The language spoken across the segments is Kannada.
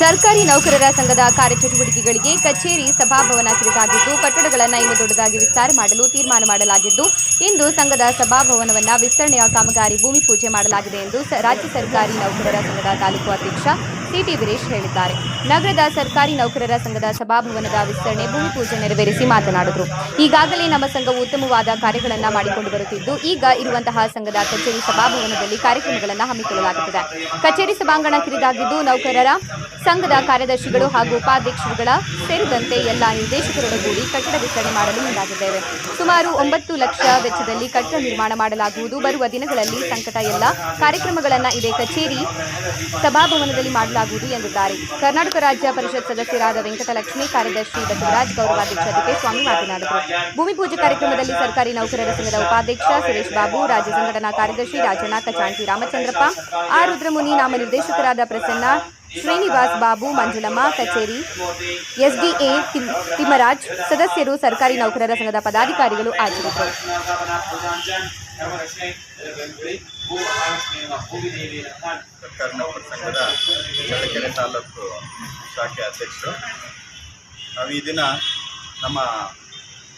ಸರ್ಕಾರಿ ನೌಕರರ ಸಂಘದ ಕಾರ್ಯಚಟುವಟಿಕೆಗಳಿಗೆ ಕಚೇರಿ, ಸಭಾಭವನ ಕಿರಿದಾಗಿದ್ದು ಕಟ್ಟಡಗಳನ್ನು ಇನ್ನು ದೊಡ್ಡದಾಗಿ ವಿಸ್ತಾರ ಮಾಡಲು ತೀರ್ಮಾನ ಮಾಡಲಾಗಿದ್ದು, ಇಂದು ಸಂಘದ ಸಭಾಭವನವನ್ನು ವಿಸ್ತರಣೆಯ ಕಾಮಗಾರಿ ಭೂಮಿ ಪೂಜೆ ಮಾಡಲಾಗಿದೆ ಎಂದು ರಾಜ್ಯ ಸರ್ಕಾರಿ ನೌಕರರ ಸಂಘದ ತಾಲೂಕು ಅಧ್ಯಕ್ಷ ಸಿಟಿ ವೀರೇಶ್ ಹೇಳಿದ್ದಾರೆ. ನಗರದ ಸರ್ಕಾರಿ ನೌಕರರ ಸಂಘದ ಸಭಾಭವನದ ವಿಸ್ತರಣೆ ಭೂಮಿ ಪೂಜೆ ನೆರವೇರಿಸಿ ಮಾತನಾಡಿದರು. ಈಗಾಗಲೇ ನಮ್ಮ ಸಂಘವು ಉತ್ತಮವಾದ ಕಾರ್ಯಗಳನ್ನು ಮಾಡಿಕೊಂಡು ಬರುತ್ತಿದ್ದು, ಈಗ ಇರುವಂತಹ ಸಂಘದ ಕಚೇರಿ, ಸಭಾಭವನದಲ್ಲಿ ಕಾರ್ಯಕ್ರಮಗಳನ್ನು ಹಮ್ಮಿಕೊಳ್ಳಲಾಗುತ್ತದೆ. ಕಚೇರಿ ಸಭಾಂಗಣ ಕಿರಿದಾಗಿದ್ದು ನೌಕರರ ಸಂಘದ ಕಾರ್ಯದರ್ಶಿಗಳು ಹಾಗೂ ಉಪಾಧ್ಯಕ್ಷರುಗಳ ಸೇರಿದಂತೆ ಎಲ್ಲ ನಿರ್ದೇಶಕರೊಡಗೂಡಿ ಕಟ್ಟಡ ವಿಸ್ತರಣೆ ಮಾಡಲು ಮುಂದಾಗಿದ್ದೇವೆ. ಸುಮಾರು ಒಂಬತ್ತು ಲಕ್ಷ ವೆಚ್ಚದಲ್ಲಿ ಕಟ್ಟಡ ನಿರ್ಮಾಣ ಮಾಡಲಾಗುವುದು. ಬರುವ ದಿನಗಳಲ್ಲಿ ಸಂಕಟ ಎಲ್ಲ ಕಾರ್ಯಕ್ರಮಗಳನ್ನು ಇದೇ ಕಚೇರಿ ಸಭಾಭವನದಲ್ಲಿ ಮಾಡಲಾಗುವುದು ಎಂದಿದ್ದಾರೆ. ಕರ್ನಾಟಕ ರಾಜ್ಯ ಪರಿಷತ್ ಸದಸ್ಯರಾದ ವೆಂಕಟಲಕ್ಷ್ಮಿ, ಕಾರ್ಯದರ್ಶಿ ಬಸವರಾಜ್ ಗೌರವಾಧ್ಯಕ್ಷ ಸ್ವಾಮಿ ಮಾತನಾಡಿದರು. ಭೂಮಿ ಪೂಜೆ ಕಾರ್ಯಕ್ರಮದಲ್ಲಿ ಸರ್ಕಾರಿ ನೌಕರರ ಸಂಘದ ಉಪಾಧ್ಯಕ್ಷ ಸುರೇಶ್ ಬಾಬು, ರಾಜ್ಯ ಸಂಘಟನಾ ಕಾರ್ಯದರ್ಶಿ ರಾಜಣ್ಣ ಕಚಾಂಟಿ ರಾಮಚಂದ್ರಪ್ಪ ಆರ್ ರುದ್ರಮುನಿ ನಾಮನಿರ್ದೇಶಕರಾದ ಪ್ರಸನ್ನ ಶ್ರೀನಿವಾಸ್ ಬಾಬು ಮಂಜುಳಮ್ಮ ಕಚೇರಿ, ಎಸ್ಡಿಎ ತಿಮ್- ತಿಮ್ಮರಾಜ್ ಸದಸ್ಯರು ಸರ್ಕಾರಿ ನೌಕರರ ಸಂಘದ ಪದಾಧಿಕಾರಿಗಳು ಹಾಜರಿದ್ದರು. ಸರ್ಕಾರಿ ಸಂಘದ ಶಾಖೆ ಅಧ್ಯಕ್ಷರು. ನಾವು ಈ ದಿನ ನಮ್ಮ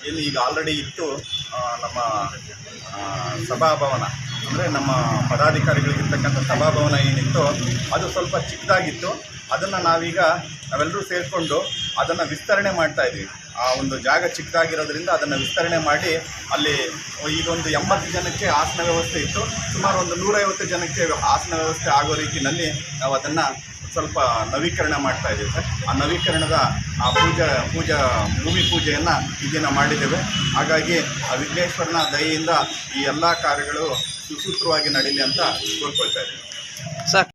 ಏನು ಈಗ ಆಲ್ರೆಡಿ ಇತ್ತು ನಮ್ಮ ಸಭಾಭವನ. ಅಂದರೆ ನಮ್ಮ ಪದಾಧಿಕಾರಿಗಳಿಗಿರ್ತಕ್ಕಂಥ ಸಭಾಭವನ ಏನಿತ್ತು ಅದು ಸ್ವಲ್ಪ ಚಿಕ್ಕದಾಗಿತ್ತು. ಅದನ್ನು ನಾವೀಗ ನಾವೆಲ್ಲರೂ ಸೇರಿಕೊಂಡು ಅದನ್ನು ವಿಸ್ತರಣೆ ಮಾಡ್ತಾ ಇದ್ದೀವಿ. ಆ ಒಂದು ಜಾಗ ಚಿಕ್ಕದಾಗಿರೋದ್ರಿಂದ ಅದನ್ನು ವಿಸ್ತರಣೆ ಮಾಡಿ ಅಲ್ಲಿ ಈಗೊಂದು ಎಂಬತ್ತು ಜನಕ್ಕೆ ಆಸನ ವ್ಯವಸ್ಥೆ ಇತ್ತು. ಸುಮಾರು ಒಂದು ನೂರೈವತ್ತು ಜನಕ್ಕೆ ಆಸನ ವ್ಯವಸ್ಥೆ ಆಗೋ ರೀತಿಯಲ್ಲಿ ನಾವು ಅದನ್ನು ಸ್ವಲ್ಪ ನವೀಕರಣ ಮಾಡ್ತಾ ಇದ್ದೀವಿ ಸರ್. ಆ ನವೀಕರಣದ ಆ ಪೂಜಾ ಪೂಜಾ, ಭೂಮಿ ಪೂಜೆಯನ್ನು ಈ ಮಾಡಿದ್ದೇವೆ. ಹಾಗಾಗಿ ಆ ವಿಘ್ನೇಶ್ವರನ ದಯೆಯಿಂದ ಈ ಎಲ್ಲ ಕಾರ್ಯಗಳು ಸುಸೂತ್ರವಾಗಿ ನಡೀಲಿ ಅಂತ ಕೋರ್ಕೊಳ್ತಾ ಇದ್ದೀವಿ. ಸರ್.